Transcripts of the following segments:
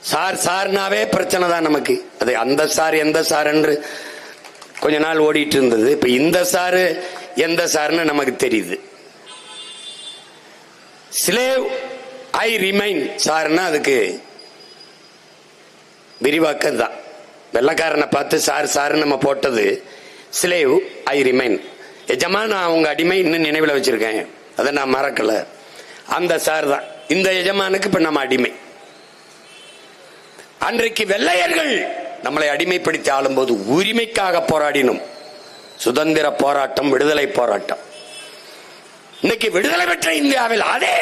Sir சார்னாவே பிரச்சனை தான் நமக்கு. அது அந்த சார் எந்த சார் என்று கொஞ்ச நாள் ஓடிட்டு இருந்தது. இப்ப இந்த சாரு எந்த சார்னு நமக்கு தெரியுது. ஸ்லேவ் ஐ ரிமைன் சார்னா அதுக்கு விரிவாக்கம் தான். வெள்ளக்காரனை பார்த்து சார் சார்னு நம்ம போட்டது ஸ்லேவ் ஐ ரிமைன் எஜமா நான் உங்க அடிமை இன்னும் நினைவில் வச்சிருக்கேன். அதை நான் மறக்கல. அந்த சார் தான். இந்த எஜமானுக்கு இப்ப நம்ம அடிமை. அன்றைக்கு வெள்ளையர்கள் நம்மளை அடிமைப்படுத்தி ஆளும்போது உரிமைக்காக போராடினோம். சுதந்திர போராட்டம் விடுதலை போராட்டம். இன்னைக்கு விடுதலை பெற்ற இந்தியாவில் அதே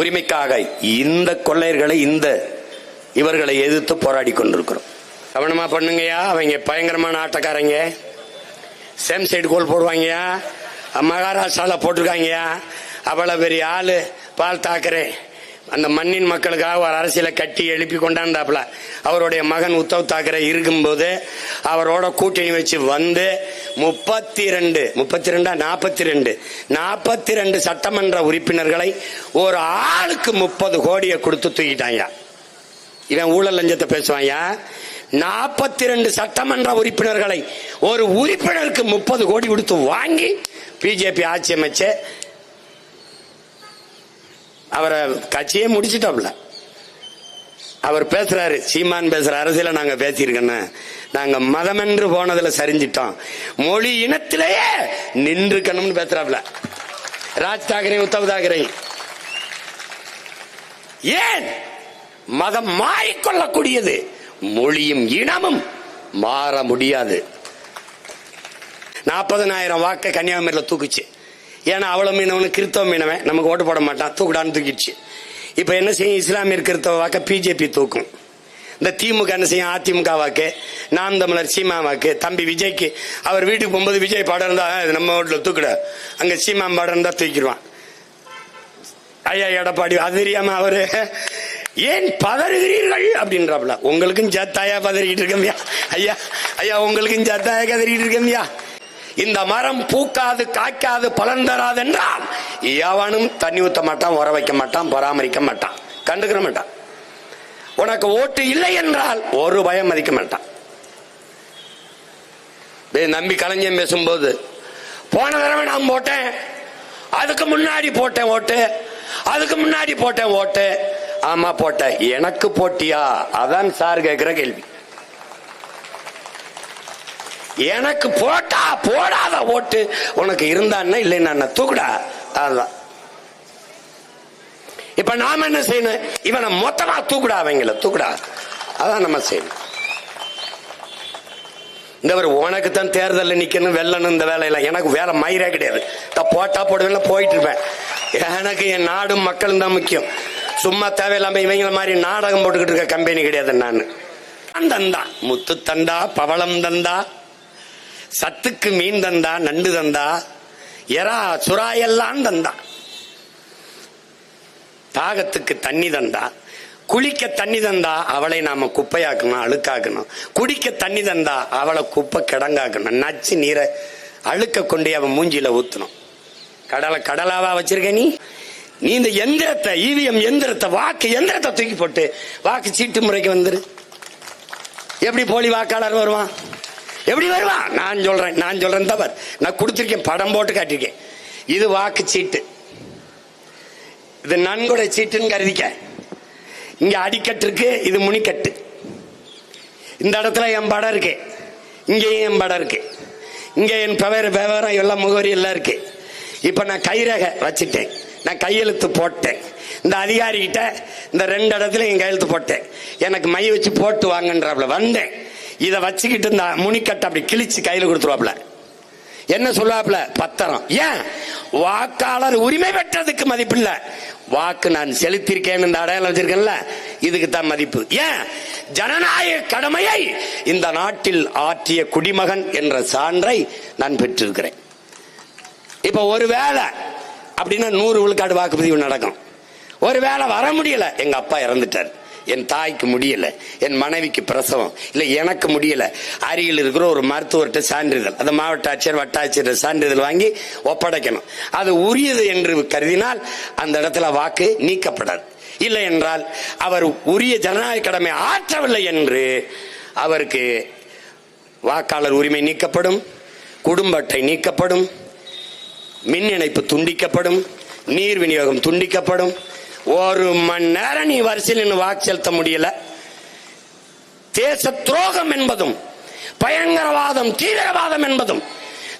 உரிமைக்காக இந்த கொள்ளையர்களை இந்த இவர்களை எதிர்த்து போராடி கொண்டிருக்கிறோம். கவனமா பண்ணுங்கய்யா அவங்க பயங்கரமான ஆட்டக்காரங்க. சேம் சைடு கோல் போடுவாங்கயா மகாராஷ்டிரால போட்டிருக்காங்கயா அவ்வளவு பெரிய ஆளு பால் தாக்கரே அந்த மண்ணின் மக்களுக்காக ஒரு அரசியலை கட்டி எழுப்பி கொண்டாந்தாப்புல. அவருடைய மகன் உத்தவ் தாக்கரே இருக்கும்போது அவரோட கூட்டணி வச்சு வந்து முப்பத்தி ரெண்டு முப்பத்தி ரெண்டா நாற்பத்தி ரெண்டு நாற்பத்தி ரெண்டு சட்டமன்ற உறுப்பினர்களை ஒரு ஆளுக்கு முப்பது கோடியை கொடுத்து தூக்கிட்டாங்க இவன் ஊழல் லஞ்சத்தை பேசுவாயா நாற்பத்தி ரெண்டு சட்டமன்ற உறுப்பினர்களை ஒரு உறுப்பினருக்கு முப்பது கோடி கொடுத்து வாங்கி பிஜேபி ஆட்சி அமைச்சு அவரை கட்சியே முடிச்சிட்டோம்ல. அவர் பேசுறாரு சீமான் பேசுற அரசியல நாங்க பேசியிருக்கோன்னு நாங்க மதமென்று போனதுல சரிஞ்சிட்டோம். மொழி இனத்திலேயே நின்றுக்கணும்னு பேசுறாப்ல ராஜ் தாக்கரே உத்தவ் தாக்கரே. ஏன்? மதம் மாறிக்கொள்ளக்கூடியது. மொழியும் இனமும் மாற முடியாது. நாற்பதனாயிரம் வாக்கை கன்னியாகுமரியில் தூக்குச்சு. ஏன்னா அவ்வளவு மீனவனு கிறித்தவ மீனவன் நமக்கு ஓட்டு போட மாட்டான் தூக்குடான்னு தூக்கிடுச்சு. இப்போ என்ன செய்யும்? இஸ்லாமியர் கிறித்தவ வாக்க பிஜேபி தூக்கும். இந்த திமுக என்ன செய்யும்? அதிமுக வாக்கு நாம் தமிழர் சீமா வாக்கு தம்பி விஜய்க்கு. அவர் வீட்டுக்கு போகும்போது விஜய் பாடம் இருந்தா நம்ம வீட்டில் தூக்கிட. அங்கே சீமா பாடம் இருந்தா தூக்கிடுவான். ஐயா எடப்பாடி அது அவரு ஏன் பதறுகிறீர்கள்? அப்படின்றாப்ல உங்களுக்கும் ஜத்தாயா பதறிட்டு இருக்கமியா. ஐயா ஐயா உங்களுக்கும் ஜத்தாயா கதறிட்டு இருக்கமியா. இந்த மரம் பூக்காது காய்க்காது பலன் தராது என்றால் எவனும் தண்ணி ஊத்த மாட்டான் உர வைக்க மாட்டான் பராமரிக்க மாட்டான். கண்டுக்கிற மாட்டான். உனக்கு ஓட்டு இல்லை என்றால் ஒரு பயம் மதிக்க மாட்டான். டேய், நம்பி கலைஞன் பேசும்போது போன தடவை நான் போட்டேன் அதுக்கு முன்னாடி போட்டேன் ஓட்டு அதுக்கு முன்னாடி போட்டேன் ஓட்டு ஆமா போட்டேன் எனக்கு போட்டியா? அதான் சார் கேட்கிற கேள்வி. எனக்கு போட்டா போடாத ஓட்டு. உனக்கு இருந்தான்னா இல்லைன்னா தூக்குடா. அதுதான் இப்ப நாம என்ன செய்யணும்? இவனை மொத்தமா தூக்குடா அவங்கள தூக்குடா. அதான் நம்ம செய்யணும். இந்த ஒரு உனக்கு தான் தேர்தலில் நிற்கணும் வெல்லணும் இந்த வேலையெல்லாம். எனக்கு வேலை மயிரே கிடையாது. நான் போட்டா போடுவேன் போயிட்டு இருப்பேன். எனக்கு என் நாடும் மக்களும் தான் முக்கியம். சும்மா தேவையில்லாம இவங்கள மாதிரி நாடகம் போட்டுக்கிட்டு இருக்க கம்பெனி கிடையாது நான். தந்தா முத்து தந்தா பவளம் தந்தா. சத்துக்கு மீன் தந்தா நண்டு தந்தா எறா சுறா எல்லாம் தந்தா. தாகத்துக்கு தண்ணி தந்தா. குளிக்க தண்ணி தந்தா அவளை நாம குப்பையாக்கணும் அழுக்காக்கணும். குடிக்க தண்ணி தந்தா அவளை குப்பை கிடங்காக்கணும். நச்சு நீரை அழுக்க கொண்டு அவன் மூஞ்சில ஊத்தணும். கடலை கடலாவா வச்சிருக்க நீ? நீ இந்த எந்திரத்தை இவிஎம் எந்திரத்தை வாக்கு எந்திரத்தை தூக்கி போட்டு வாக்கு சீட்டு முறைக்கு வந்துரு. எப்படி போலி வாக்காளர் வருவான்? எப்படி வருவான் நான் சொல்றேன் நான் சொல்றேன் தவறு நான் கொடுத்துருக்கேன் படம் போட்டு காட்டியிருக்கேன் இது வாக்கு சீட்டு. இது நன்கொடை சீட்டுன்னு கருதிக்க. இங்க அடிக்கட்டு இருக்கு இது முனிக்கட்டு. இந்த இடத்துல என் படம் இருக்கு. இங்கேயும் என் படம் இருக்கு. இங்கே என் பெயர் விவரம் எல்லாம் முகவரி எல்லாம் இருக்கு. இப்போ நான் கைரக வச்சுட்டேன். நான் கையெழுத்து போட்டேன். இந்த அதிகாரிகிட்ட இந்த ரெண்டு இடத்துல என் கையெழுத்து போட்டேன். எனக்கு மை வச்சு போட்டு வாங்கன்றாப்புல வந்தேன். இதை வச்சுக்கிட்டு இருந்தா முனிக்கட்டை அப்படி கிழிச்சு கையில் கொடுத்துருவாப்ல என்ன சொல்லுவாப்ல பத்திரம். ஏன்? வாக்காளர் உரிமை பெற்றதுக்கு மதிப்பு இல்ல. வாக்கு நான் செலுத்திருக்கேன் இந்த அடையாளம் வச்சிருக்கேன்ல இதுக்கு தான் மதிப்பு. ஏன்? ஜனநாயக கடமையை இந்த நாட்டில் ஆற்றிய குடிமகன் என்ற சான்றை நான் பெற்றிருக்கிறேன். இப்ப ஒருவேளை அப்படின்னா நூறு விழுக்காடு வாக்குப்பதிவு நடக்கும். ஒரு வேளை வர முடியல எங்க அப்பா இறந்துட்டார். என் தாய்க்கு முடியலை என் மனைவிக்கு பிரசவம். இல்லை எனக்கு முடியலை. அருகில் இருக்கிற ஒரு மருத்துவர்கிட்ட சான்றிதழ். அந்த மாவட்ட ஆட்சியர் வட்டாட்சியர் சான்றிதழ் வாங்கி ஒப்படைக்கணும். அது உரியது என்று கருதினால் அந்த இடத்துல வாக்கு நீக்கப்படாது. இல்லை என்றால் அவர் உரிய ஜனநாயக கடமை ஆற்றவில்லை என்று அவருக்கு வாக்காளர் உரிமை நீக்கப்படும் குடும்ப அட்டை நீக்கப்படும் மின் இணைப்பு துண்டிக்கப்படும் நீர் விநியோகம் துண்டிக்கப்படும் ஒரு மணி நேரம் நீ வரிசையில் நின்று வாக்கு செலுத்த முடியல. தேச துரோகம் என்பதும் பயங்கரவாதம் தீவிரவாதம் என்பதும்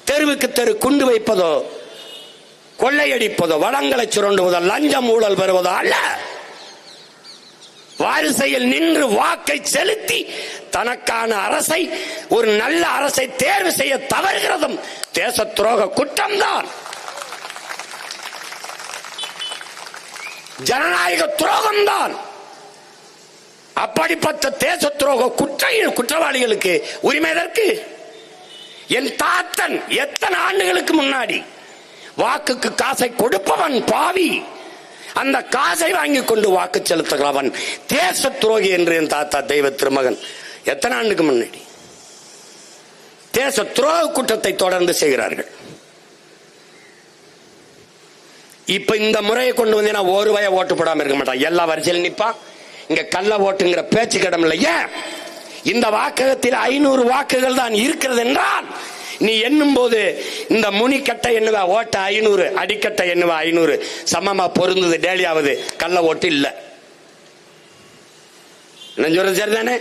தெருவுக்கு தெரு குண்டு வைப்பதோ கொள்ளையடிப்பதோ வளங்களை சுரண்டுவதோ லஞ்சம் ஊழல் பெறுவதோ அல்ல. வாரிசையில் நின்று வாக்கை செலுத்தி தனக்கான அரசை ஒரு நல்ல அரசை தேர்வு செய்ய தவறுகிறதும் தேச துரோக குற்றம்தான். ஜனநாயக துரோகம்தான். அப்படிப்பட்ட தேச துரோக குற்ற குற்றவாளிகளுக்கு உரிமை எதற்கு? என் தாத்தன் எத்தனை ஆண்டுகளுக்கு முன்னாடி வாக்குக்கு காசை கொடுப்பவன் பாவி. அந்த காசை வாங்கி கொண்டு வாக்கு செலுத்துகிறவன் தேச துரோகி என்று என் தாத்தா தெய்வ திருமகன். எத்தனை ஆண்டுக்கு முன்னாடி? தேச துரோக குற்றத்தை தொடர்ந்து செய்கிறார்கள். இப்ப இந்த முறையை கொண்டு வந்தீங்கன்னா ஒரு வய ஓட்டு போடாம இருக்க மாட்டான். எல்லா வரிசையிலும் நிப்பான் இங்க கள்ள ஓட்டுங்கிற பேச்சு கிடம் இல்லை ஏன்? இந்த வாக்ககத்தில் ஐநூறு வாக்குகள் தான் இருக்கிறது என்றால் நீ எண்ணும் போது இந்த முனிக்கட்டை எண்ணுவா ஓட்ட ஐநூறு அடிக்கட்டை எண்ணுவா ஐநூறு. சமமா பொருந்தது டேலியாவது. கள்ள ஓட்டு இல்ல. நான் சொல்றது சரிதானே?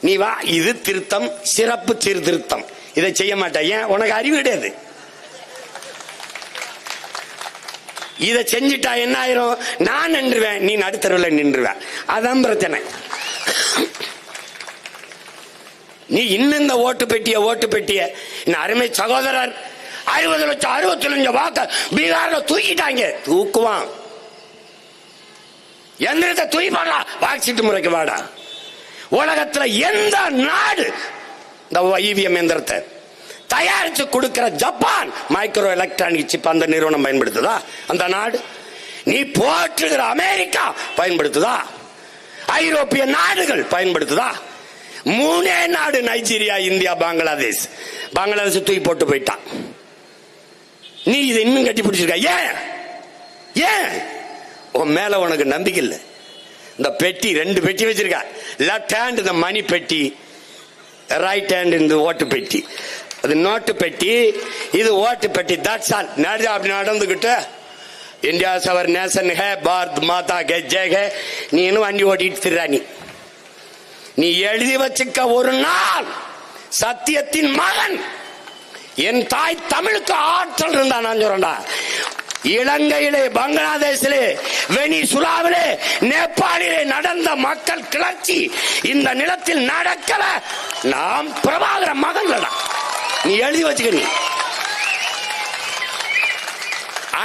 நீ வா இது திருத்தம் சிறப்பு சீர்திருத்தம். இதை செய்ய மாட்டேன். ஏன்? உனக்கு அறிவு கிடையாது. இதை செஞ்சுட்டா என்ன ஆயிரும்? நான் நின்றுவேன் நீ நடுத்தருவில் நின்றுவேன் அதான் பிரச்சனை. நீ இன்னும் இந்த ஓட்டு பெட்டிய ஓட்டு பெட்டிய இந்த அருமை சகோதரர் அறுபது லட்சம் அறுபத்தி லட்சம் வாக்க பீகார்ல தூக்கிட்டாங்க. தூக்குவான். எந்திரத்தை தூய்பாடா வாக்சீட்டு முறைக்கு வாடா. உலகத்துல எந்த நாடு இந்த ஐவிஎம் எந்திரத்தை தயாரித்து கொடுக்கிற ஜப்பான் மைக்ரோ எலக்ட்ரானிக் சிப் அந்த நிறுவனம் பயன்படுத்துதா? அந்த நாடு. நீ போற்றுகிற அமெரிக்கா பயன்படுத்துதா? ஐரோப்பிய நாடுகள் பயன்படுத்துதா? மூணே நாடு நைஜீரியா இந்தியா பங்களாதேஷ். பங்களாதேஷ் தூக்கி போட்டு போயிட்டான். நீ இதை இன்னும் கட்டி பிடிச்சிருக்க? ஏன்? ஏன்? உன் மேல உனக்கு நம்பிக்கை இல்லை. இந்த பெட்டி ரெண்டு பெட்டி வச்சிருக்க. லெஃப்ட் ஹேண்ட் இந்த மணி பெட்டி. ரைட் ஹேண்ட் இந்த ஓட்டு பெட்டி. அது நோட்டு பெட்டி இது ஓட்டு பெட்டி. தட்ஸ் ஆல் நடு அப்படி நடந்துகிட்டு இந்தியா சவர் நேசன் ஹே பாரத் மாதா கே ஜெய் ஹே. நீ இன்னும் வண்டி ஓட்டிட்டு திருறா நீ? நீ எழுதி வச்சுக்க ஒரு நாள் சத்தியத்தின் மகன். என் தாய் தமிழுக்கு ஆற்றல் இருந்தா நான் சொல்றேன்டா. இலங்கையிலே பங்களாதேஷிலே வெனிசுலாவிலே நேபாளிலே நடந்த மக்கள் கிளர்ச்சி இந்த நிலத்தில் நடக்கல. நாம் பிரபாகர மகன்களா நீ எழுதி வச்சுக்க நீ.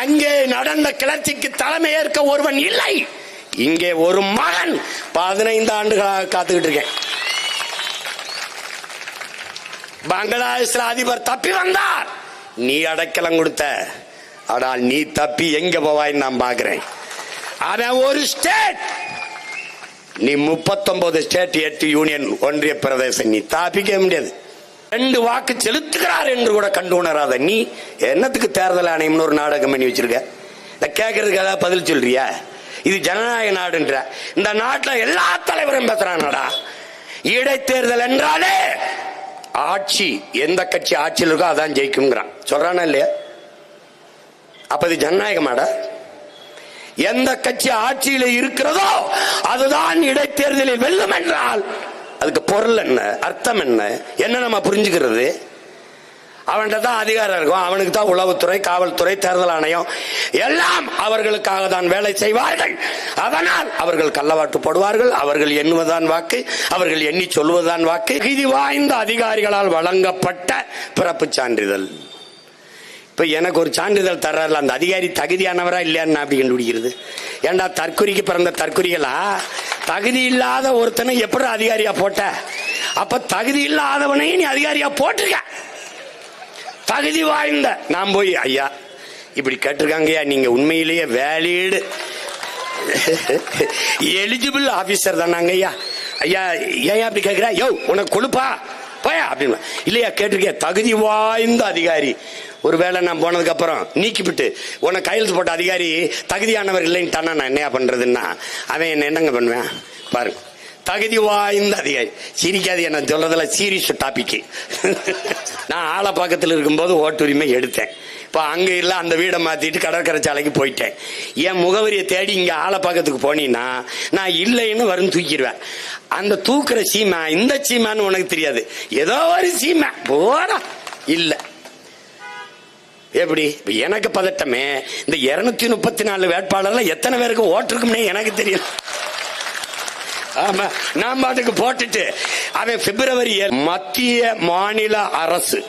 அங்கே நடந்த கிளர்ச்சிக்கு தலைமை ஏற்க ஒருவன் இல்லை. இங்கே ஒரு மகன் பதினைந்து ஆண்டுகளாக காத்துக்கிட்டு இருக்கேன். பங்களாதேஷ்ல அதிபர் தப்பி வந்தார். நீ அடைக்கலம் கொடுத்த. ஆனால் நீ தப்பி எங்க போவாய் நான் பாக்குறேன் அவன் ஒரு ஸ்டேட் நீ முப்பத்தொன்பது ஸ்டேட் எட்டு யூனியன் ஒன்றிய பிரதேசம். நீ தாப்பிக்க முடியாது. ரெண்டு வாக்கு செலுத்துகிறார் என்று கூட கண்டு உணராத நீ என்னத்துக்கு தேர்தல் ஆணையம்னு ஒரு நாடகம் பண்ணி வச்சிருக்க? இதை கேட்கறதுக்கு ஏதாவது பதில் சொல்றியா? இது ஜனநாயக நாடுன்ற. இந்த நாட்டில் எல்லா தலைவரும் பேசுறானடா இடைத்தேர்தல் என்றாலே ஆட்சி எந்த கட்சி ஆட்சியில் இருக்கோ அதான் ஜெயிக்குங்கிறான் சொல்றானா இல்லையா? அப்ப இது ஜனநாயகமாடா? எந்த கட்சி ஆட்சியில் இருக்கிறதோ அதுதான் இடைத்தேர்தலில் வெல்லும் என்றால் அதுக்கு பொருள் என்ன அர்த்தம் என்ன என்ன நம்ம புரிஞ்சுக்கிறது? அவன்கிட்ட தான் அதிகாரம் இருக்கும். அவனுக்கு தான் உளவுத்துறை காவல்துறை தேர்தல் ஆணையம். எல்லாம் அவர்களுக்காக தான் வேலை செய்வார்கள். அதனால் அவர்கள் கள்ளவாட்டு போடுவார்கள். அவர்கள் எண்ணுவதுதான் வாக்கு. அவர்கள் எண்ணி சொல்வதுதான் வாக்கு. இது வாய்ந்த அதிகாரிகளால் வழங்கப்பட்ட பிறப்பு சான்றிதழ். இப்போ எனக்கு ஒரு சான்றிதழ் தர்றாருல அந்த அதிகாரி தகுதியானவரா இல்லையான்னு அப்படி கண்டுபிடிக்கிறது? ஏன்டா தற்குறிக்கு பிறந்த தற்குறிகளா? தகுதி இல்லாத ஒருத்தனை எப்படி அதிகாரியா போட்ட? அப்ப தகுதி இல்லாதவனையும் நீ அதிகாரியா போட்டிருக்க. தகுதி வாய்ந்த நான் போய் ஐயா இப்படி கேட்டிருக்காங்கய்யா நீங்க உண்மையிலேயே வேலீடு. எலிஜிபிள் ஆபீசர் தானாங்க ஐயா ஐயா ஏன் அப்படி கேட்கிறா யோ உனக்கு கொழுப்பா? அப்படின்னு இல்லையா கேட்டிருக்கேன் தகுதி வாய்ந்த அதிகாரி. ஒருவேளை நான் போனதுக்கு அப்புறம் நீக்கிவிட்டு உன்னை கையெழுத்து போட்ட அதிகாரி தகுதியானவர் இல்லைன்ட்டானா நான் என்னையா பண்றதுன்னா அவன் என்ன என்னங்க பண்ணுவேன்? பாருங்க. தகுதி வாய்ந்த அதிகாரி. சிரிக்காது நான் சொல்றதுல சீரியஸ் டாபிக் நான் ஆலப்பாக்கத்தில் இருக்கும்போது ஓட்டுரிமை எடுத்தேன். இப்போ அங்கே இல்லை அந்த வீடை மாற்றிட்டு கடற்கரை சாலைக்கு போயிட்டேன். என் முகவரியை தேடி இங்கே ஆலப்பாக்கத்துக்கு போனீங்கன்னா நான் இல்லைன்னு வரும் தூக்கிடுவேன். அந்த தூக்குற சீமா இந்த சீமான்னு உனக்கு தெரியாது. ஏதோ ஒரு சீமா. போடா. இல்லை. எப்படி? எனக்கு பதட்டமே. இந்த இருநூத்தி முப்பத்தி நாலு வேட்பாளர்ல எத்தனை பேருக்கு ஓட்டிருக்கும்னே எனக்கு தெரியும் ஆமா நாம அதுக்கு போட்டுட்டு அவன் பிப்ரவரி மத்திய மாநில அரசு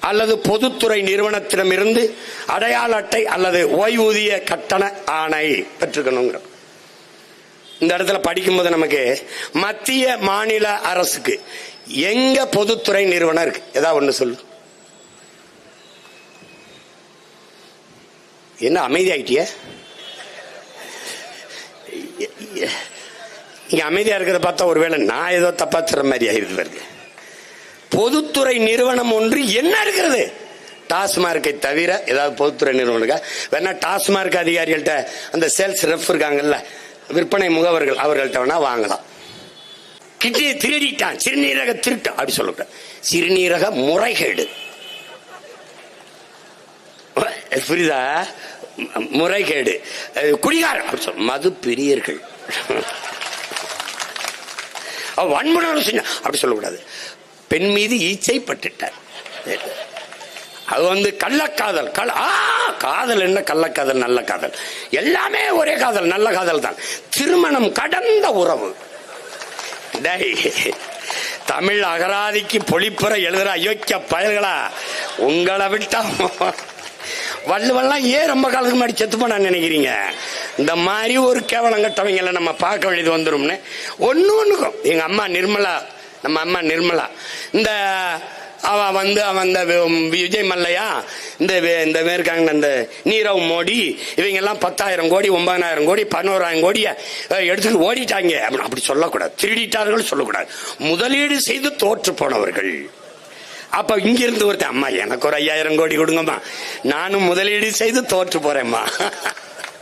அல்லது பொதுத்துறை நிறுவனத்திடமிருந்து அடையாள அட்டை அல்லது ஓய்வூதிய கட்டண ஆணை பெற்றுக்கணுங்கிற இந்த இடத்துல படிக்கும்போது நமக்கு மத்திய மாநில அரசுக்கு எங்க பொதுத்துறை நிறுவனம் இருக்கு? ஏதாவது ஒண்ணு சொல்லு. என்ன அமைதி ஆயிட்டிய இங்க அமைதியா இருக்கிறத பார்த்தா ஒருவேளை நான் ஏதோ தப்பா தர மாதிரி ஆகிடுது பாருங்க. பொதுத்துறை நிறுவனம் ஒன்று என்ன இருக்கிறது? டாஸ்மார்க்கை தவிர ஏதாவது பொதுத்துறை நிறுவனம் இருக்கா? வேணா டாஸ்மார்க் அதிகாரிகள்ட்ட அந்த சேல்ஸ் ரெஃப் இருக்காங்கல்ல விற்பனை முகவர்கள் அவர்கள்ட்ட வேணா வாங்கலாம். கிட்டியை திருடிட்டான் சிறுநீரக திருட்டு அப்படி சொல்லக்கூடாது சிறுநீரக முறைகேடு. புரியுதா? முறைகேடு. குடிகாரம் மது பிரியர்கள் அவ வன்முறை செஞ்ச அப்படி சொல்லக்கூடாது. பெண் மீது ஈச்சை பட்டுட்டார் அது வந்து கள்ளக்காதல். கல் ஆ காதல் என்ன கள்ளக்காதல் நல்ல காதல். எல்லாமே ஒரே காதல் நல்ல காதல் தான். திருமணம் கடந்த உறவு. டேய் தமிழ் அகராதிக்கு பொழிப்புற எழுதுற அயோக்கிய பயல்களா உங்களை விட்டா வள்ளுவெல்லாம் ஏன் ரொம்ப காலத்துக்கு முன்னாடி செத்து போனாங்க நினைக்கிறீங்க? இந்த மாதிரி ஒரு கேவலங்கட்டவங்களை நம்ம பார்க்க வேண்டியது வந்துரும்னு. ஒன்று ஒன்றுக்கும் எங்கள் அம்மா நிர்மலா நம்ம அம்மா நிர்மலா. இந்த அவ வந்து அவன் இந்த விஜய் மல்லையா? இந்த வே- இந்த இருக்காங்க இந்த நீரவ் மோடி. இவங்க எல்லாம் பத்தாயிரம் கோடி ஒன்பதாயிரம் கோடி பதினோராயிரம் கோடியை எடுத்துட்டு ஓடிட்டாங்க. அப்படி அப்படி சொல்லக்கூடாது. திருடிட்டார்கள் சொல்லக்கூடாது. முதலீடு செய்து தோற்று போனவர்கள். அப்ப இங்க இருந்து ஒருத்தன் அம்மா எனக்கு ஒரு ஐயாயிரம் கோடி கொடுங்கம்மா. நானும் முதலீடு செய்து தோற்று போறேம்மா.